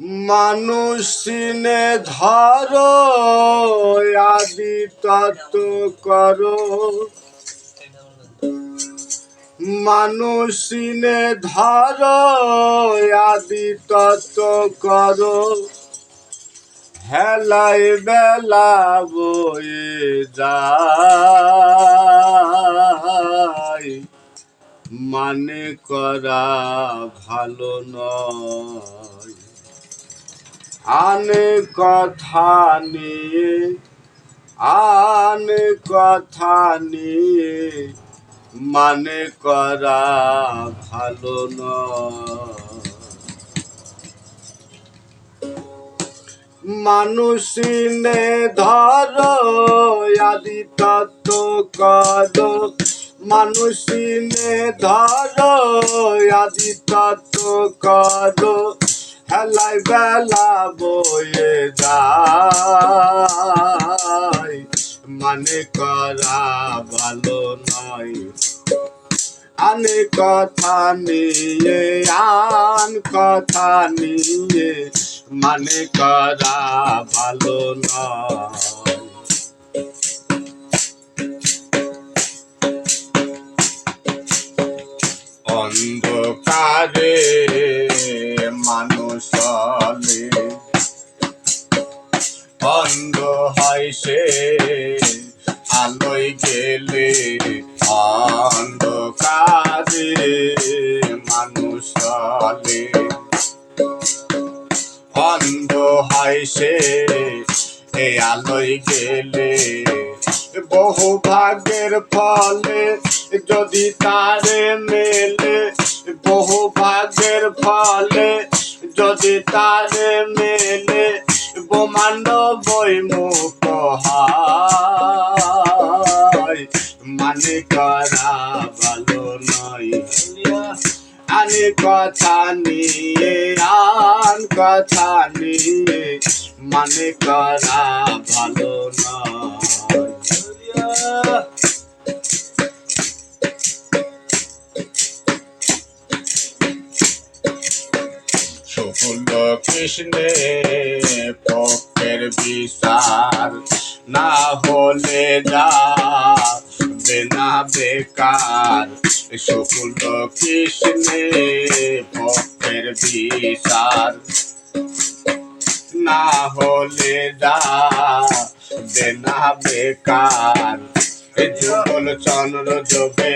মানুষ চিনে ধরো, আদি তত্ত্ব করো। মানুষ চিনে ধরো, আদি তত্ত্ব করো। হেলাই বেলা বয়ে যায়। মানে করা ভালো নয়। আনে কথা নিয়ে, আনে কথা নিয়ে মানে করা ভালো নয়। মানুষিনে ধর আদি তত্ত্ব কর। মানুষিনে ধর আদি তত্ত্ব কর। হেলাই বেলা বয়ে যায়। মানে করা ভালো নয়। আনে কথা নিয়ে, আন কথা নিয়ে। মানে করা ভালো নয়। সে আলোয় গেলে অন্ধকারে মানুষ চলে। অন্ধ সে, এ আলোয় গেলে বহু ভাগ্যের ফলে যদি তারে মেলে, বহু ভাগ্যের ফলে যদি তারে মেলে, ব্রহ্মাণ্ড বৈমুখ হয় মানে করা ভালো নয় আনে কথা নিয়ে, আন কথা নিয়ে মানে করা ভালো নয়। শুকুল কৃষ্ণে পক্ষের বিচার না হলে যা বেনা বেকার। শুকুল কৃষ্ণে পক্ষের বিচার না হলে যা বেনা বেকার। যুগল চন্দ্র যোগে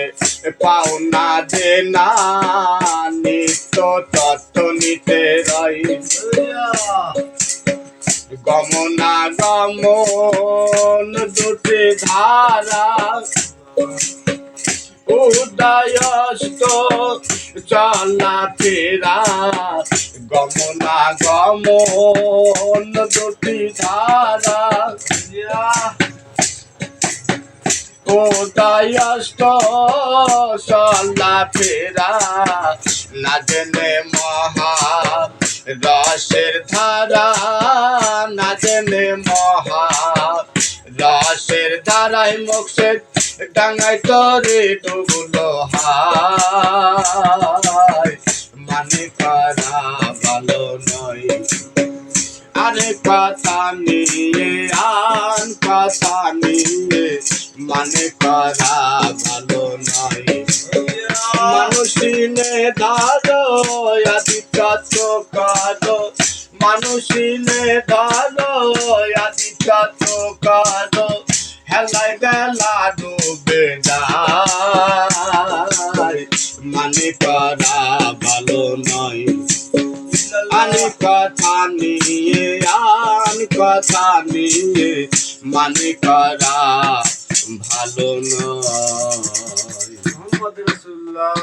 পাও না যে না নিত্য তত্ত্ব নিতে রই গমনা গমন দুটি ধারা উদয়স্ত চলা ফেরা গমনা গমন দুটি ধারা উদয়স্ত চলা ফেরা না জেনে মহা রসের ধারা, না জেনে মহা রসের ধারায় মোক্ষের ডাঙায় তরে ডুবলো হায়। মানে করা ভালো নয়। আরে কথা নিয়ে আন, কথা নিয়ে মানে করা ভালো নয়। মানুষিনে দাদো আদি তত্ত্ব কাদো মানুষিনে দাদো আদি তত্ত্ব কাদো। হেলায় বেলা ডুবে মানে করা ভালো নয়। আন কথা নিয়ে, আন কথা নিয়ে মানে করা ভালো নয়। মোহাম্মদ রসুল্লাহ